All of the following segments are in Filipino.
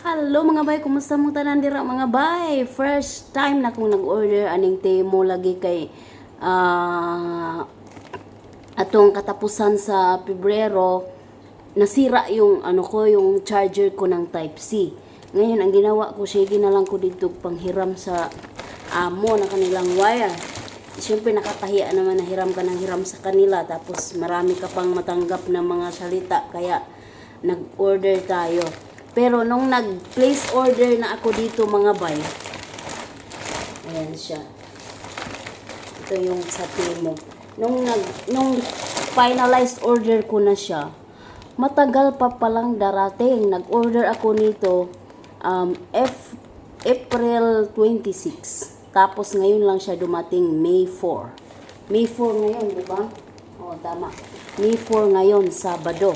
Hello mga bay, kumusta mo tanan dira mga bay? First time na kong nag-order aning temo lagi kay ah atong katapusan sa Pebrero nasira yung ano ko yung charger ko ng type C. Ngayon ang ginawa ko sige na lang ko dito panghiram sa amo na kanilang wire. Siyempre nakakahiya naman na hiram ka ng hiram sa kanila tapos marami ka pang matanggap na mga salita kaya nag-order tayo. Pero nung nag-place order na ako dito mga bay, ayan siya. Ito yung sa Timo. Nung nag nung finalized order ko na siya, matagal pa palang darating. Nag-order ako nito um, F April 26. Tapos ngayon lang siya dumating May 4. May 4 ngayon, di ba? Oo, tama. May 4 ngayon, Sabado.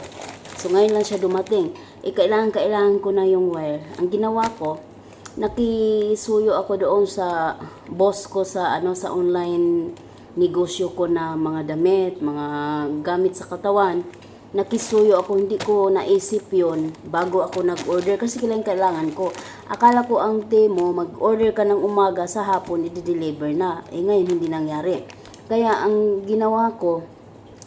So ngayon lang siya dumating. Eh, kailangan, ko na yung wire. Ang ginawa ko, nakisuyo ako doon sa boss ko sa ano sa online negosyo ko na mga damit, mga gamit sa katawan. Nakisuyo ako, hindi ko naisip yon bago ako nag-order kasi kailangan kailangan ko. Akala ko ang demo, mag-order ka ng umaga sa hapon, i-deliver na. Eh ngayon hindi nangyari. Kaya ang ginawa ko,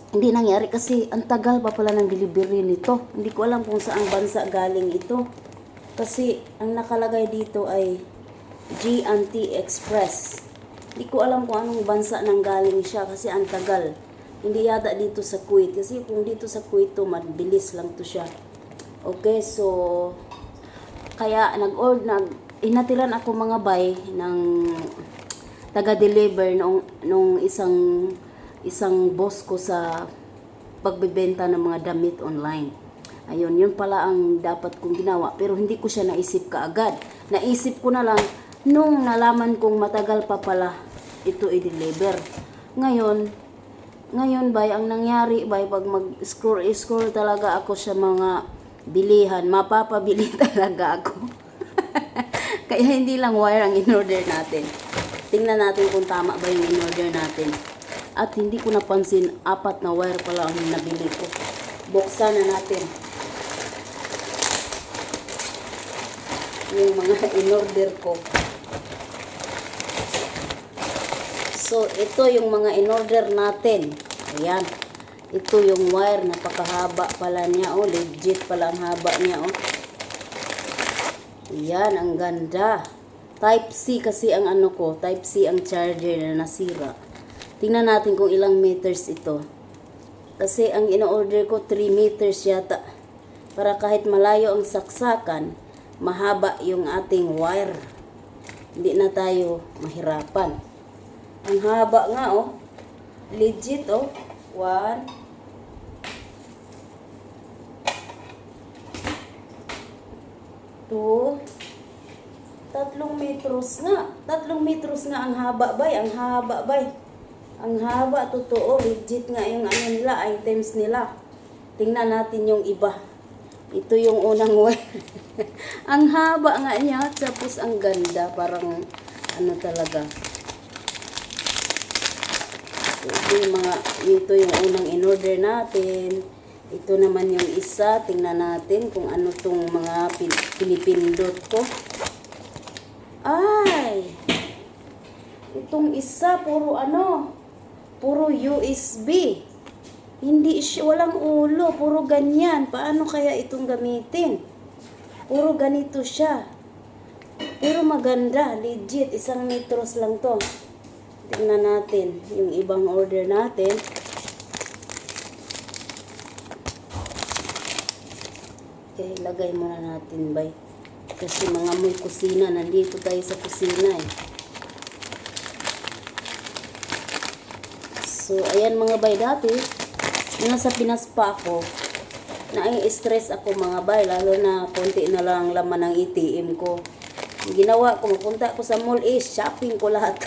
hindi nangyari kasi ang tagal pa pala ng delivery nito. Hindi ko alam kung saang bansa galing ito. Kasi ang nakalagay dito ay G&T Express. Hindi ko alam kung anong bansa nang galing siya kasi ang tagal. Hindi yata dito sa Kuwait. Kasi kung dito sa Kuwait to, mabilis lang to siya. Okay, so kaya nag-order, nag, inatiran ako mga bay ng taga-deliver nung, nung isang isang boss ko sa pagbebenta ng mga damit online. Ayun, yun pala ang dapat kong ginawa. Pero hindi ko siya naisip kaagad. Naisip ko na lang nung nalaman kong matagal pa pala ito i-deliver. Ngayon, ngayon bay, ang nangyari bay, pag mag-scroll, scroll talaga ako sa mga bilihan, mapapabili talaga ako. Kaya hindi lang wire ang in-order natin. Tingnan natin kung tama ba yung in-order natin. At hindi ko napansin, apat na wire pala ang nabili ko. Buksan na natin. Yung mga in-order ko. So, ito yung mga in-order natin. Ayan. Ito yung wire. Napakahaba pala niya. Oh, legit pala ang haba niya. Oh. Ayan, ang ganda. Type C kasi ang ano ko. Type C ang charger na nasira. Tingnan natin kung ilang meters ito. Kasi ang ino-order ko 3 meters yata. Para kahit malayo ang saksakan, mahaba yung ating wire. Hindi na tayo mahirapan. Ang haba nga oh. Legit oh. One. Two. Tatlong metros nga. Tatlong metros nga ang haba bay. Ang haba bay. Ang haba, totoo. Legit nga yung ano nila, items nila. Tingnan natin yung iba. Ito yung unang wire. ang haba nga niya. Tapos ang ganda. Parang ano talaga. Ito yung mga, ito yung unang in-order natin. Ito naman yung isa. Tingnan natin kung ano tong mga pin- pinipindot ko. Ay! Itong isa, puro ano, puro USB. Hindi siya, walang ulo, puro ganyan. Paano kaya itong gamitin? Puro ganito siya. Pero maganda, legit, isang metros lang to. Tingnan natin yung ibang order natin. Okay, lagay muna natin, bay. Kasi mga may kusina, nandito tayo sa kusina eh. So, ayan mga bay, dati, nasa Pinas pa ako, nai-stress ako mga bay, lalo na konti na lang laman ng ATM ko. Ginawa ko, mapunta ako sa mall eh, shopping ko lahat.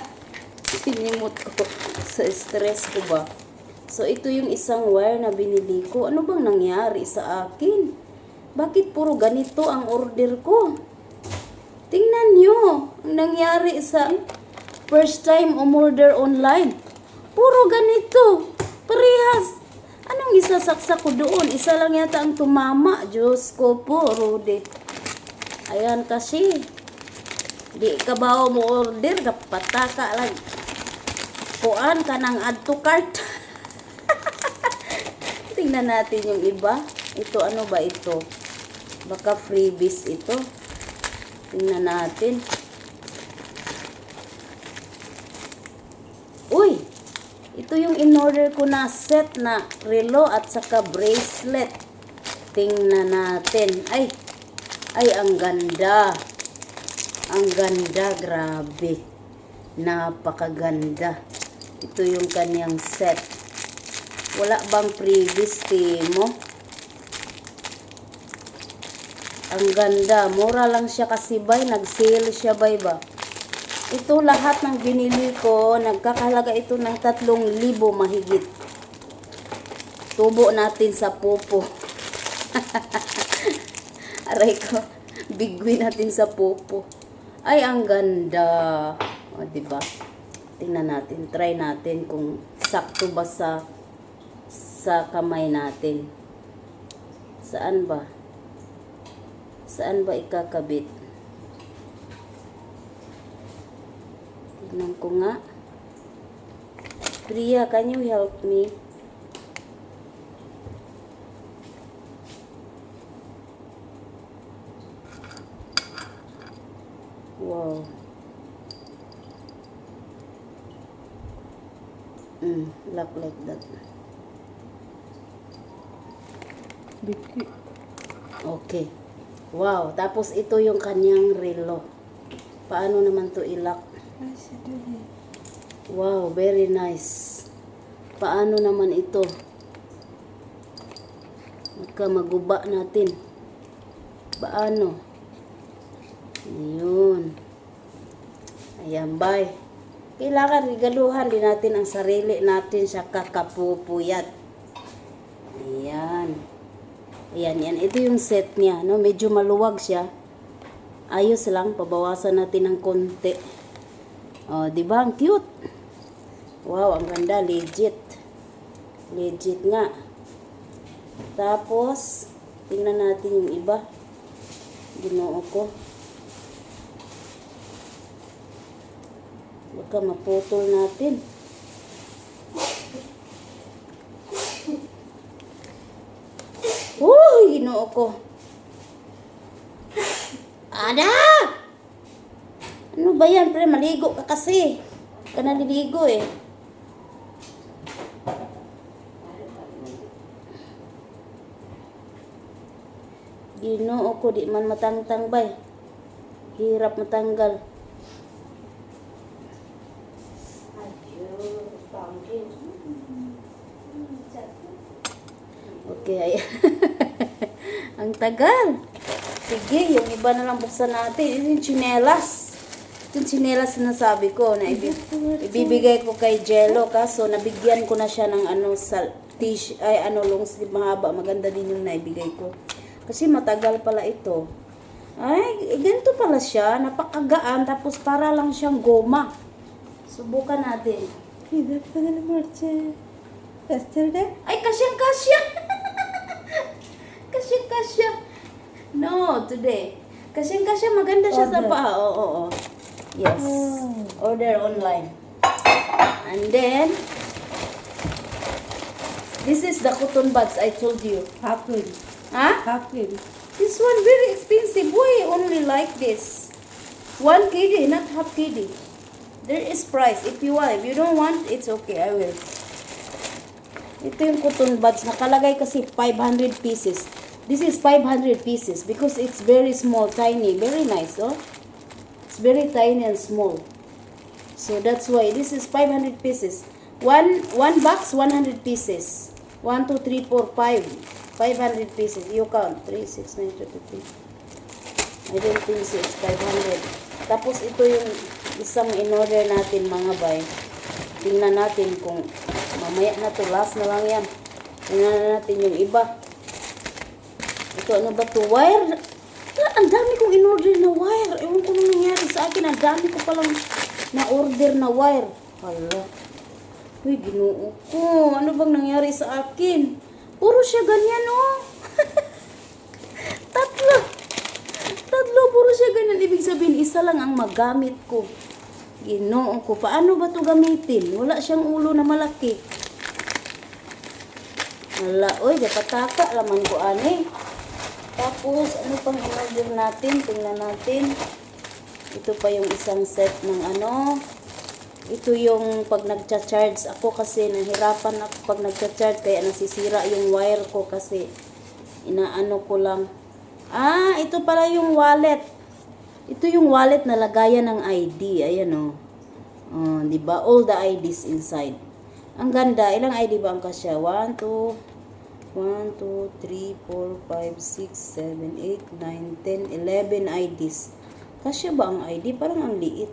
Sinimot ko sa stress ko ba. So, ito yung isang wire na binili ko. Ano bang nangyari sa akin? Bakit puro ganito ang order ko? Tingnan nyo, ang nangyari sa first time umorder online. Puro ganito. Parehas. Anong isasaksak ko doon? Isa lang yata ang tumama. Diyos ko po, Rudy. Ayan kasi. Di ka ba mo order ka pataka lang. Kuan ka ng add to cart. Tingnan natin yung iba. Ito ano ba ito? Baka freebies ito. Tingnan natin. Uy! Ito yung in-order ko na set na relo at saka bracelet. Tingnan natin. Ay! Ay, ang ganda. Ang ganda, grabe. Napakaganda. Ito yung kanyang set. Wala bang previous mo? Ang ganda. Mura lang siya kasi bay. Nag-sale siya bay ba? Ito lahat ng binili ko, nagkakahalaga ito ng 3,000 mahigit. Tubo natin sa pupo. Aray ko, bigwi natin sa pupo. Ay, ang ganda. O, ba? Tingnan natin, try natin kung sakto ba sa sa kamay natin. Saan ba? Saan ba ikakabit? Tignan ko nga. Priya, can you help me? Wow. Mm, look like that. Biki. Okay. Wow. Tapos ito yung kanyang relo. Paano naman to ilak? Wow, very nice. Paano naman ito? Magka maguba natin. Paano? Ayun. Ayan, bye. Kailangan regaluhan din natin ang sarili natin sa kakapupuyat. Ayan. Ayan, yan. Ito yung set niya. No? Medyo maluwag siya. Ayos lang. Pabawasan natin ng konti. Oh, di ba? Ang cute. Wow, ang ganda. Legit. Legit nga. Tapos, tingnan natin yung iba. Ginoo ko. Baka maputol natin. Uy, ginoo ko. Ada! Ano ba yan, pre? Maligo ka kasi. Ka naliligo eh. Ginoo ko, di man matangtang bay. Hirap matanggal. Okay, ay. Ang tagal. Sige, yung iba na lang buksan natin. Yung chinelas. Yung chinelas na sabi ko na ibi- ibibigay ko kay Jello. Kaso nabigyan ko na siya ng ano sa tish, ay ano long sleeve mahaba. Maganda din yung naibigay ko. Kasi matagal pala ito. Ay, ganito pala siya. Napakagaan. Tapos para lang siyang goma. Subukan natin. Ay, kasyang kasya. kasyang kasya. No, today. Kasyang kasya, maganda siya sa paa. Oo, oo, oo. Yes. Oh. Order online. And then, this is the cotton buds I told you. Hapin. Huh? Hapin. This one very expensive. Why only like this? One kg, not half kg. There is price. If you want, if you don't want, it's okay. I will. Ito yung cotton buds. Nakalagay kasi 500 pieces. This is 500 pieces because it's very small, tiny. Very nice, oh. Very tiny and small. So that's why this is 500 pieces. One one box, 100 pieces. 1, 2, 3, 4, 5. 500 pieces. You count. 3, 6, 9, 12, 15. I don't think so. It's 500. Tapos ito yung isang in-order natin mga bay. Tingnan natin kung mamaya na to. Last na lang yan. Tingnan na natin yung iba. Ito ano ba to? Wire? Ang dami kong in-order na wire. Ewan ko nung nangyari sa akin. Ang dami ko palang na-order na wire. Hala. Uy, ginoo ko. Ano bang nangyari sa akin? Puro siya ganyan, oh. Tatlo. Tatlo, puro isa lang ang magamit ko. Ginoo ko. Paano ba to gamitin? Wala siyang ulo na malaki. Wala. Uy, kapataka laman ko ani. Tapos, ano pang in-order natin? Tingnan natin. Ito pa yung isang set ng ano. Ito yung pag nagcha-charge ako kasi nahirapan ako pag nagcha-charge kaya nasisira yung wire ko kasi inaano ko lang. Ah, ito pala yung wallet. Ito yung wallet na lagayan ng ID. Ayan o. Oh. 'di ba? All the IDs inside. Ang ganda. Ilang ID ba ang kasya? 1, 2, 1, 2, 3, 4, 5, 6, 7, 8, 9, 10, 11 IDs. Kasya ba ang ID? Parang ang liit.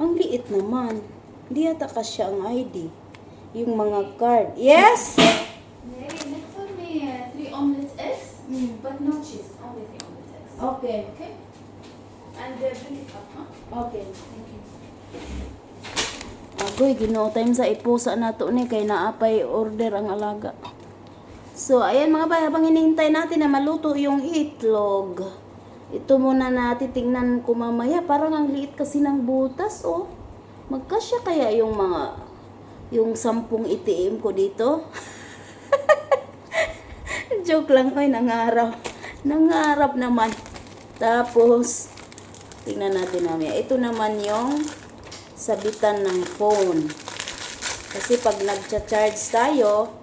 Ang liit naman. Hindi yata kasya ang ID. Yung mga card. Yes! Mary, make for me uh, three omelette eggs, but no cheese, only three omelette eggs. Okay. Okay? And uh, bring it up, huh? Okay. Thank you. Agoy, ginoo time sa ipusa nato ni kay naapay order ang alaga. So, ayan mga bay, habang hinihintay natin na maluto yung itlog. Ito muna natin tingnan ko mamaya. Parang ang liit kasi ng butas, oh. Magkasya kaya yung mga, yung sampung itiim ko dito? Joke lang, oy, nangarap. Nangarap naman. Tapos, tingnan natin mamaya. Ito naman yung sabitan ng phone. Kasi pag nagcha-charge tayo,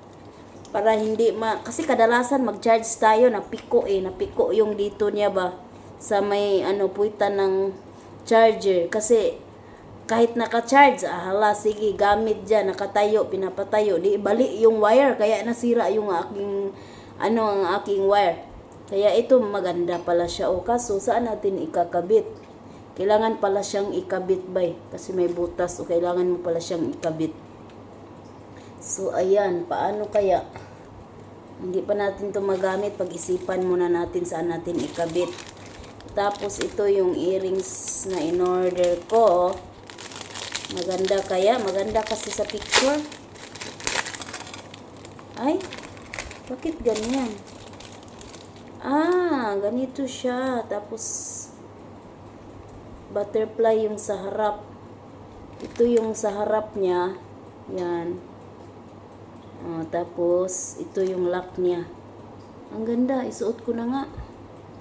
para hindi ma... Kasi kadalasan mag-charge tayo, napiko eh. Napiko yung dito niya ba? Sa may ano, puwitan ng charger. Kasi kahit naka-charge, ah, hala, sige, gamit dyan, nakatayo, pinapatayo. Di bali yung wire, kaya nasira yung aking, ano, ang aking wire. Kaya ito maganda pala siya. O kaso, saan natin ikakabit? Kailangan pala siyang ikabit bay. Kasi may butas. O kailangan mo pala siyang ikabit. So, ayan. Paano kaya? Hindi pa natin to magamit. Pag-isipan muna natin saan natin ikabit. Tapos, ito yung earrings na in-order ko. Maganda kaya? Maganda kasi sa picture. Ay, bakit ganyan? Ah, ganito siya. Tapos, butterfly yung sa harap. Ito yung sa harap niya. Yan. Ah, tapos, ito yung lock niya. Ang ganda. Isuot ko na nga.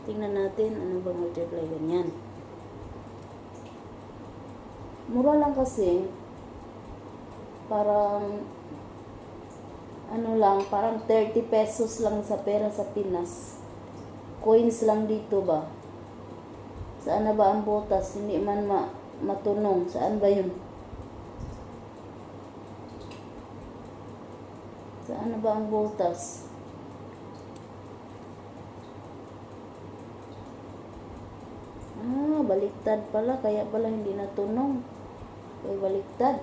Tingnan natin. Ano bang butterfly? Ganyan. Mura lang kasi. Parang, ano lang, parang 30 pesos lang sa pera sa Pinas. Coins lang dito ba? Saan na ba ang butas? Hindi man ma matunong. Saan ba yun? Na ba ang butas? Ah, baliktad pala. Kaya pala hindi natunong. Kaya baliktad.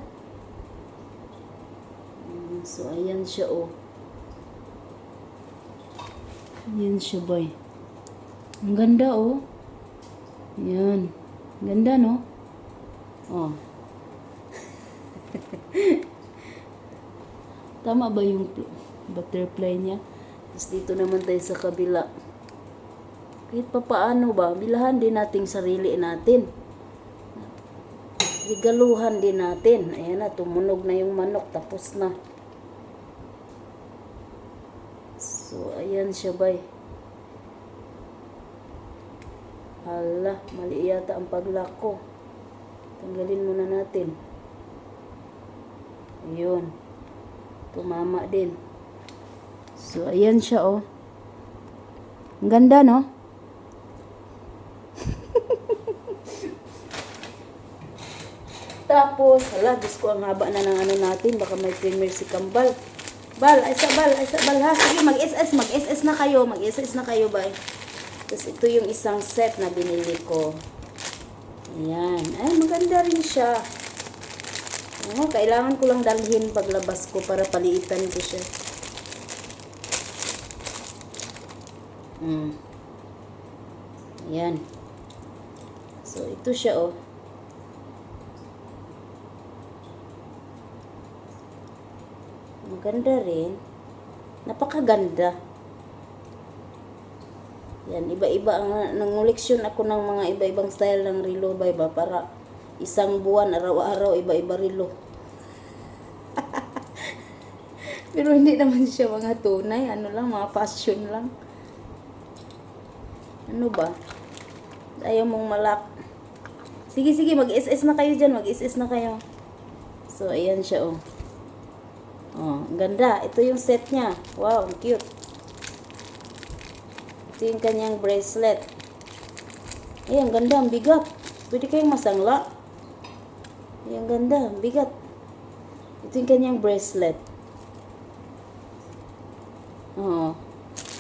Mm, So, ayan siya, oh. Ayan siya, boy. Ang ganda, oh. Yan. Ganda, no? Oh. Tama ba yung butterfly niya? Tapos dito naman tayo sa kabila. Kahit pa paano ba, bilahan din nating sarili natin. Regaluhan din natin. Ayan na, tumunog na yung manok. Tapos na. So, ayan siya, bay. Hala, mali yata ang paglock ko. Tanggalin muna natin. Ayun. Tumama din. So, ayan siya, oh. Ang ganda, no? Tapos, hala, Diyos ko, ang haba na ng ano natin. Baka may premier si Kambal. Bal, ay sa bal, ay sa bal ha. Sige, mag-SS, mag-SS na kayo. Mag-SS na kayo, bay. Tapos ito yung isang set na binili ko. Ayan. Ay, maganda rin siya. Oo, kailangan ko lang dalhin paglabas ko para paliitan ko siya. Mm. Ayan. So, ito siya, oh. Maganda rin. Napakaganda. Yan, iba-iba ang nangoleksyon ako ng mga iba-ibang style ng relo ba para isang buwan araw-araw iba-iba relo. Pero hindi naman siya mga tunay, ano lang, mga fashion lang. Ano ba? Ayaw mong malak. Sige, sige, mag-SS na kayo dyan, mag-SS na kayo. So, ayan siya, oh. Oh, ganda. Ito yung set niya. Wow, cute. Ito yung kanyang bracelet. Ay, ang ganda, ang bigat. Pwede kayong masangla. Ay, ang ganda, ang bigat. Ito yung kanyang bracelet. Oo.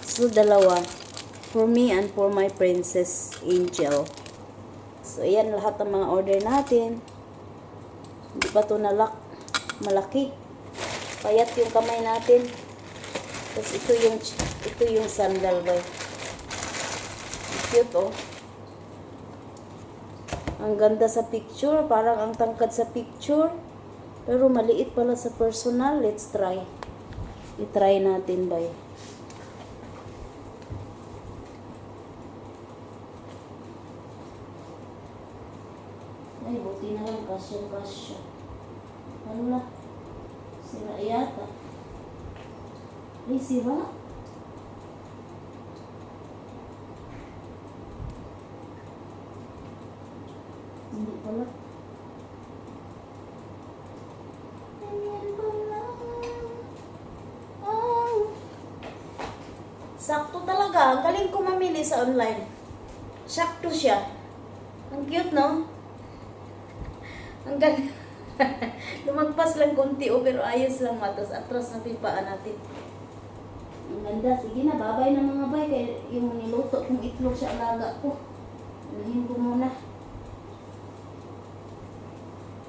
So, dalawa. For me and for my princess angel. So, ayan lahat ng mga order natin. Hindi pa to nalak. Malaki. Payat yung kamay natin. Tapos ito yung ito yung sandal boy. Cute oh. Ang ganda sa picture, parang ang tangkad sa picture. Pero maliit pala sa personal. Let's try. I-try natin bay. Ay, buti na lang kasya-kasya. Ano na? Sira yata. Ay, sira. Hindi Ang galing ko mamili sa online. Sakto siya. Ang cute, no? Ang galing. Lumagpas lang konti oh, pero ayos lang matas. Atras na pipaan natin. Ang ganda. Sige na, babay na mga bay. Kaya yung niluto kong itlog sa alaga ko. Anuhin ko muna.